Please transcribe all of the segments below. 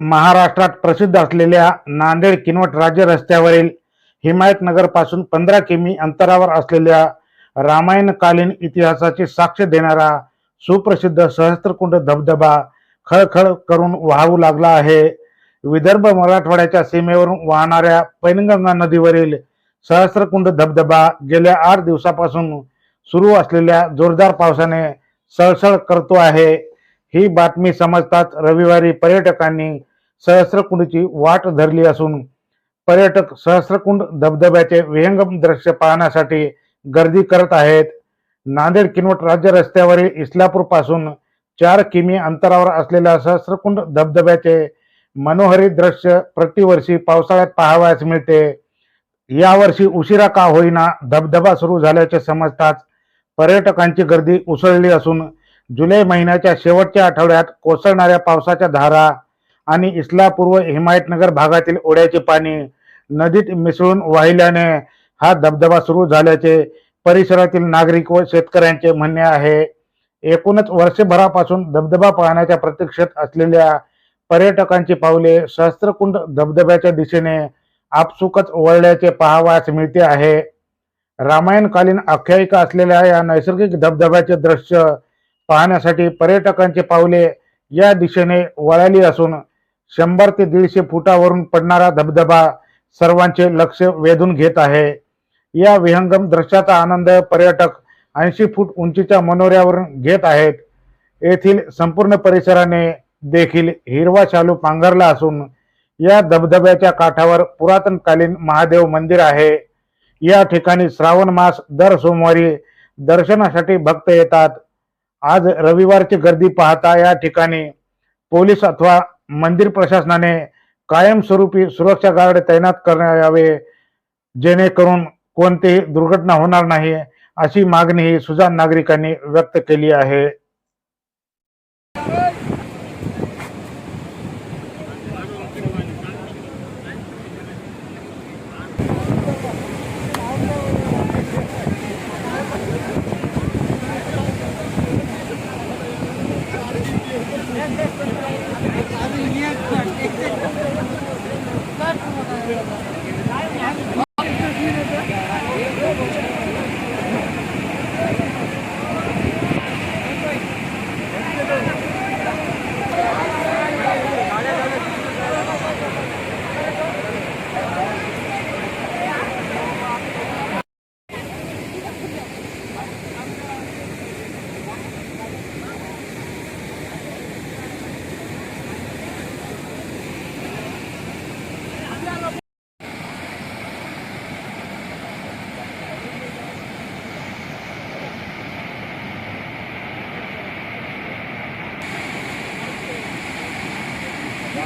महाराष्ट्रात प्रसिद्ध असलेल्या नांदेड किनवट राज्य रस्त्यावरील हिमायतनगरपासून पंधरा किमी अंतरावर असलेल्या रामायणकालीन इतिहासाची साक्ष देणारा सुप्रसिद्ध सहस्त्रकुंड धबधबा खळखळ करून वाहू लागला आहे. विदर्भ मराठवाड्याच्या सीमेवरून वाहणाऱ्या पैनगंगा नदीवरील सहस्त्रकुंड धबधबा गेल्या आठ दिवसापासून सुरू असलेल्या जोरदार पावसाने सळसळ करतो आहे. ही बातमी समजताच रविवारी पर्यटकांनी सहस्रकुंडची वाट धरली असून पर्यटक सहस्रकुंड धबधब्याचे विहंगम दृश्य पाहण्यासाठी गर्दी करत आहेत. नांदेड किनवट राज्य रस्त्यावरील इस्लापूरपासून चार किमी अंतरावर असलेल्या सहस्रकुंड धबधब्याचे मनोहरी दृश्य प्रतिवर्षी पावसाळ्यात पाहावयास मिळते. यावर्षी उशिरा का होईना धबधबा सुरू झाल्याचे समजताच पर्यटकांची गर्दी उसळली असून जुलै महिन्याच्या शेवटच्या आठवड्यात कोसळणाऱ्या पावसाच्या धारा आणि इस्लापूर्व हिमायतनगर भागातील ओढ्याचे पाणी नदीत मिसळून वाहिल्याने हा धबधबा सुरू झाल्याचे परिसरातील नागरिक व शेतकऱ्यांचे म्हणणे आहे. एकूणच वर्षभरापासून धबधबा पाहण्याच्या प्रतीक्षेत असलेल्या पर्यटकांची पावले सहस्त्रकुंड धबधब्याच्या दिशेने आपसुकच वळल्याचे पाहावयास मिळते आहे. रामायणकालीन आख्यायिका असलेल्या या नैसर्गिक धबधब्याचे दृश्य पाहण्यासाठी पर्यटकांचे पावले या दिशेने वळाली असून शंभर ते दीडशे फुटावरून पडणारा धबधबा सर्वांचे लक्ष वेधून घेत आहे. या विहंगम दृश्याचा आनंद पर्यटक ऐंशी फूट उंचीच्या मनोऱ्यावरून घेत आहेत. येथील संपूर्ण परिसराने देखील हिरवा शालू पांघरला असून या धबधब्याच्या काठावर पुरातनकालीन महादेव मंदिर आहे. या ठिकाणी श्रावण मास दर सोमवारी दर्शनासाठी भक्त येतात. आज रविवारची गर्दी पाहता या ठिकाणी पोलीस अथवा मंदिर प्रशासनाने कायमस्वरूपी सुरक्षा गार्ड तैनात करण्यात यावे जेणेकरून कोणतीही दुर्घटना होणार नाही अशी मागणीही सुजान नागरिकांनी व्यक्त केली आहे. Thank you.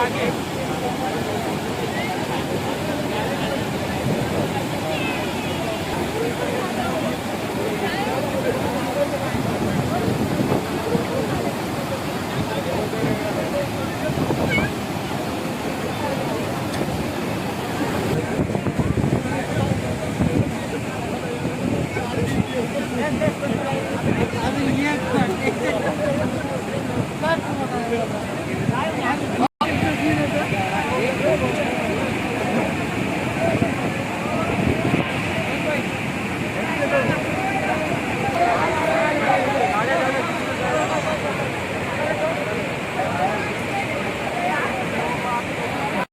আগে